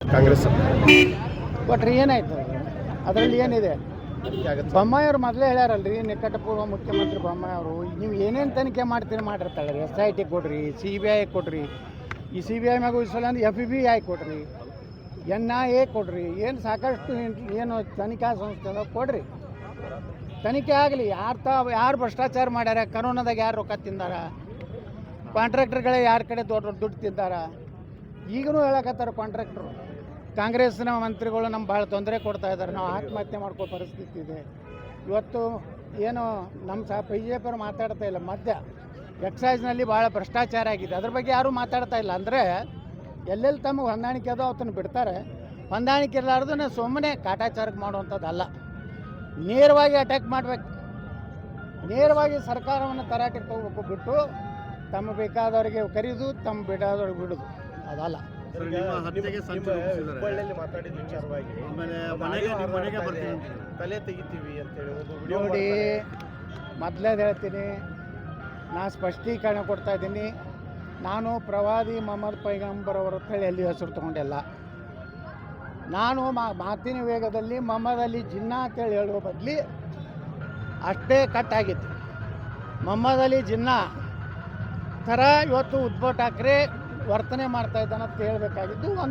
ಕಾಂಗ್ರೆಸ್. ಕೊಟ್ರಿ ಏನಾಯ್ತು? ಅದರಲ್ಲಿ ಏನಿದೆ? ಬೊಮ್ಮಾಯಿ ಬೊಮ್ಮಾಯಿಯವ್ರು ಮೊದಲೇ ಹೇಳ್ಯಾರಲ್ರಿ ನಿಕಟಪೂರ್ವ ಮುಖ್ಯಮಂತ್ರಿ ಬೊಮ್ಮಾಯಿಯವರು ನೀವು ಏನೇನು ತನಿಖೆ ಮಾಡ್ತೀರಿ ಮಾಡಿರ್ತಾಳೆ ಎಸ್ ಐ ಟಿ ಕೊಡ್ರಿ ಸಿ ಬಿ ಐ ಕೊಡ್ರಿ ಈ ಸಿ ಬಿ ಐ ಮ್ಯಾಗ ಉಳಿಸಲ್ಲ ಅಂದ್ರೆ ಎಫ್ ಬಿ ಐ ಕೊಡ್ರಿ ಎನ್ ಐ ಎ ಕೊಡ್ರಿ ಏನು ಸಾಕಷ್ಟು ಏನು ತನಿಖಾ ಸಂಸ್ಥೆ ಕೊಡ್ರಿ. ತನಿಖೆ ಆಗಲಿ ಯಾರು ತ ಯಾರು ಭ್ರಷ್ಟಾಚಾರ ಮಾಡ್ಯಾರ ಕರೋನಾದಾಗ ಯಾರು ರೊಕ್ಕ ತಿಂದಾರ ಕಾಂಟ್ರಾಕ್ಟರ್ಗಳೇ ಯಾರ ಕಡೆ ದೊಡ್ಡ ದೊಡ್ಡ ದುಡ್ಡು ತಿಂದಾರ ಈಗಲೂ ಹೇಳಕತ್ತಾರ ಕಾಂಟ್ರಾಕ್ಟ್ರು ಕಾಂಗ್ರೆಸ್ನ ಮಂತ್ರಿಗಳು ನಮ್ಗೆ ಭಾಳ ತೊಂದರೆ ಕೊಡ್ತಾ ಇದ್ದಾರೆ ನಾವು ಆತ್ಮಹತ್ಯೆ ಮಾಡ್ಕೋ ಪರಿಸ್ಥಿತಿ ಇದೆ. ಇವತ್ತು ಏನು ನಮ್ಮ ಸಹ ಬಿ ಜೆ ಪಿಯವರು ಮಾತಾಡ್ತಾ ಇಲ್ಲ. ಮಧ್ಯ ಎಕ್ಸೈಸ್ನಲ್ಲಿ ಭಾಳ ಭ್ರಷ್ಟಾಚಾರ ಆಗಿದೆ. ಅದ್ರ ಬಗ್ಗೆ ಯಾರೂ ಮಾತಾಡ್ತಾ ಇಲ್ಲ. ಅಂದರೆ ಎಲ್ಲೆಲ್ಲಿ ತಮಗೆ ಹೊಂದಾಣಿಕೆ ಅದೋ ಅವತ್ತನ್ನು ಬಿಡ್ತಾರೆ. ಹೊಂದಾಣಿಕೆ ನಾನು ಸುಮ್ಮನೆ ಕಾಟಾಚಾರಕ್ಕೆ ಮಾಡುವಂಥದ್ದಲ್ಲ ನೇರವಾಗಿ ಅಟ್ಯಾಕ್ ಮಾಡಬೇಕು. ನೇರವಾಗಿ ಸರ್ಕಾರವನ್ನು ತರಾಟೆಗೆ ತಗೋಬೇಕು ಬಿಟ್ಟು ತಮ್ಮ ಬೇಕಾದವರಿಗೆ ಕರೀದು, ತಮ್ಮ ಬಿಡಾದವ್ರಿಗೆ ಬಿಡೋದು. ಅದಲ್ಲ. ಹುಬ್ಬಳ್ಳಿಯಲ್ಲಿ ಮಾತಾಡಿದ ವಿಚಾರವಾಗಿ ತಲೆ ತೆಗಿತೀವಿ ನೋಡಿ ಮೊದ್ಲೇದು ಹೇಳ್ತೀನಿ ನಾನು ಸ್ಪಷ್ಟೀಕರಣ ಕೊಡ್ತಾ ಇದ್ದೀನಿ. ನಾನು ಪ್ರವಾದಿ ಮೊಹಮ್ಮದ್ ಪೈಗಂಬರ್ ಅವರ ಹೇಳಿ ಅಲ್ಲಿ ಹೆಸರು ತೊಗೊಂಡಿಲ್ಲ. ನಾನು ಮಾ ಮಾತಿನ ವೇಗದಲ್ಲಿ ಮೊಹಮ್ಮದ್ ಅಲಿ ಜಿನ್ನಾ ಅಂತೇಳಿ ಹೇಳುವ ಬದಲಿ ಅಷ್ಟೇ ಕಟ್ಟಾಗಿತ್ತು ಮೊಹಮ್ಮದ್ ಅಲಿ ಜಿನ್ನಾ ಥರ ಇವತ್ತು ಉದ್ಭವ್ ಠಾಕ್ರೆ ವರ್ತನೆ ಮಾಡ್ತಾ ಇದ್ದಾನೆ ಅಂತ ಹೇಳಬೇಕಾಗಿದ್ದು